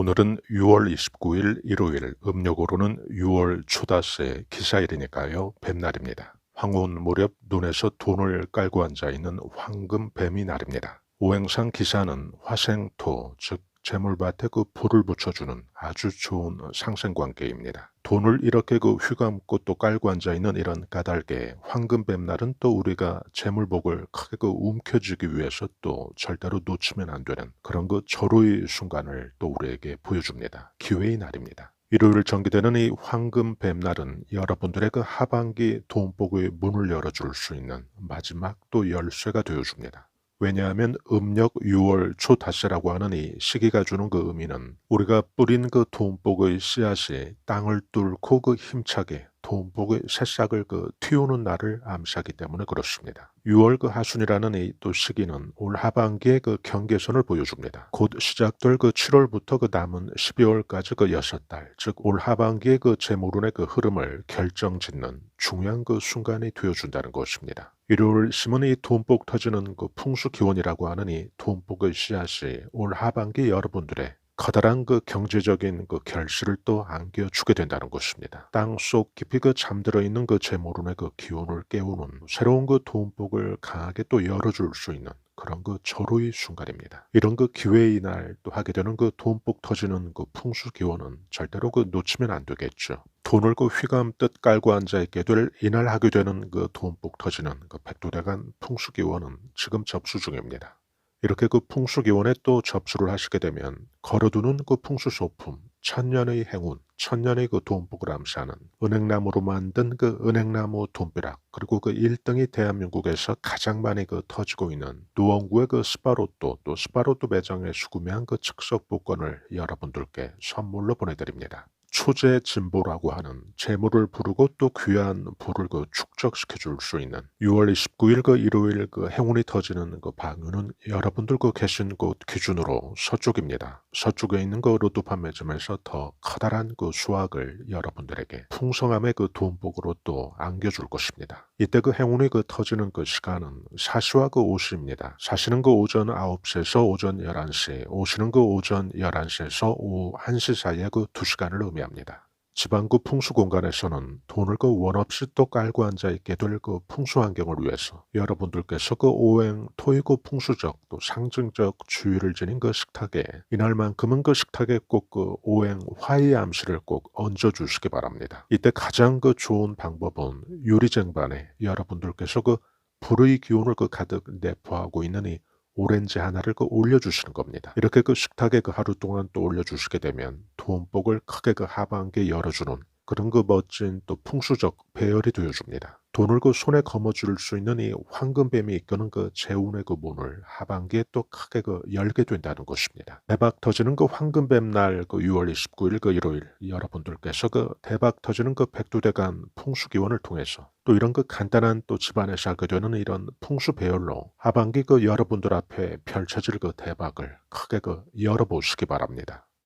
오늘은 6월 29일 일요일 음력으로는 6월 초다세 기사일이니까요. 뱀날입니다. 황혼 무렵 눈에서 돈을 깔고 앉아 있는 황금 뱀이 날입니다. 오행상 기사는 화생토 즉 재물밭에 그 불을 붙여주는 아주 좋은 상생관계입니다. 돈을 이렇게 그 휘감고 또 깔고 앉아 있는 이런 까닭에 황금 뱀날은 또 우리가 재물복을 크게 그 움켜쥐기 위해서 또 절대로 놓치면 안 되는 그런 그 절호의 순간을 또 우리에게 보여줍니다. 기회의 날입니다. 일요일 전개되는 이 황금 뱀날은 여러분들의 그 하반기 돈복의 문을 열어줄 수 있는 마지막 또 열쇠가 되어줍니다. 왜냐하면 음력 6월 초다세라고 하는 이 시기가 주는 그 의미는 우리가 뿌린 그 돈복의 씨앗이 땅을 뚫고 그 힘차게 돈복의 새싹을 그 틔우는 날을 암시하기 때문에 그렇습니다. 6월 그 하순이라는 이 또 시기는 올 하반기의 그 경계선을 보여줍니다. 곧 시작될 그 7월부터 그 남은 12월까지 그 여섯 달, 즉 올 하반기의 그 재물운의 그 흐름을 결정짓는 중요한 그 순간이 되어준다는 것입니다. 일요일 심은 이 돈복 터지는 그 풍수 기원이라고 하는 이 돈복의 씨앗이 올 하반기 여러분들의 커다란 그 경제적인 그 결실을 또 안겨주게 된다는 것입니다. 땅 속 깊이 그 잠들어 있는 그 재물운의 그 기운을 깨우는 새로운 그 돈복을 강하게 또 열어줄 수 있는 그런 그 절호의 순간입니다. 이런 그 기회의 날 또 하게 되는 그 돈복 터지는 그 풍수 기원은 절대로 그 놓치면 안 되겠죠. 돈을 그 휘감듯 깔고 앉아 있게 될 이날 하게 되는 그 돈복 터지는 그 백두대간 풍수 기원은 지금 접수 중입니다. 이렇게 그 풍수기원에 또 접수를 하시게 되면 걸어두는 그 풍수소품, 천년의 행운, 천년의 그 돈복을 암시하는 은행나무로 만든 그 은행나무 돈벼락 그리고 그 1등이 대한민국에서 가장 많이 그 터지고 있는 노원구의 그 스파로또 또 스파로또 매장에 수구매한 그 즉석 복권을 여러분들께 선물로 보내드립니다. 초재 진보라고 하는 재물을 부르고 또 귀한 부를 그 축적시켜 줄 수 있는 6월 29일 그 일요일 그 행운이 터지는 그 방유는 여러분들 그 계신 곳 기준으로 서쪽입니다. 서쪽에 있는 그 로또 판매점에서 더 커다란 그 수확을 여러분들에게 풍성함의 그 돈복으로 또 안겨줄 것입니다. 이때 그 행운이 그 터지는 그 시간은 사시와 그 오시입니다. 사시는 그 오전 9시에서 오전 11시, 오시는 그 오전 11시에서 오후 1시 사이에 그 2시간을 의미 합니다. 합니다. 지방구 풍수 공간에서는 돈을 그 원 없이 또 깔고 앉아 있게 될 그 풍수 환경을 위해서 여러분들께서 그 오행 토이고 풍수적 또 상징적 주의를 지닌 그 식탁에 이날만큼은 그 식탁에 꼭 그 오행 화의 암시를 꼭 얹어 주시기 바랍니다. 이때 가장 그 좋은 방법은 유리쟁반에 여러분들께서 그 불의 기운을 그 가득 내포하고 이 오렌지 하나를 그 올려주시는 겁니다. 이렇게 그 식탁에 그 하루 동안 또 올려주시게 되면 돈복을 크게 그 하반기에 열어주는 그런 그 멋진 또 풍수적 배열이 되어줍니다. 돈을 그 손에 거머쥘 수 있는 이 황금뱀이 이끄는 그 재운의 그 문을 하반기에 또 크게 그 열게 된다는 것입니다. 대박 터지는 그 황금뱀 날 그 6월 29일 그 일요일 여러분들께서 그 대박 터지는 그 백두대간 풍수기원을 통해서 또 이런 그 간단한 또 집안에서 하게 되는 이런 풍수 배열로 하반기 그 여러분들 앞에 펼쳐질 그 대박을 크게 그 열어보시기 바랍니다.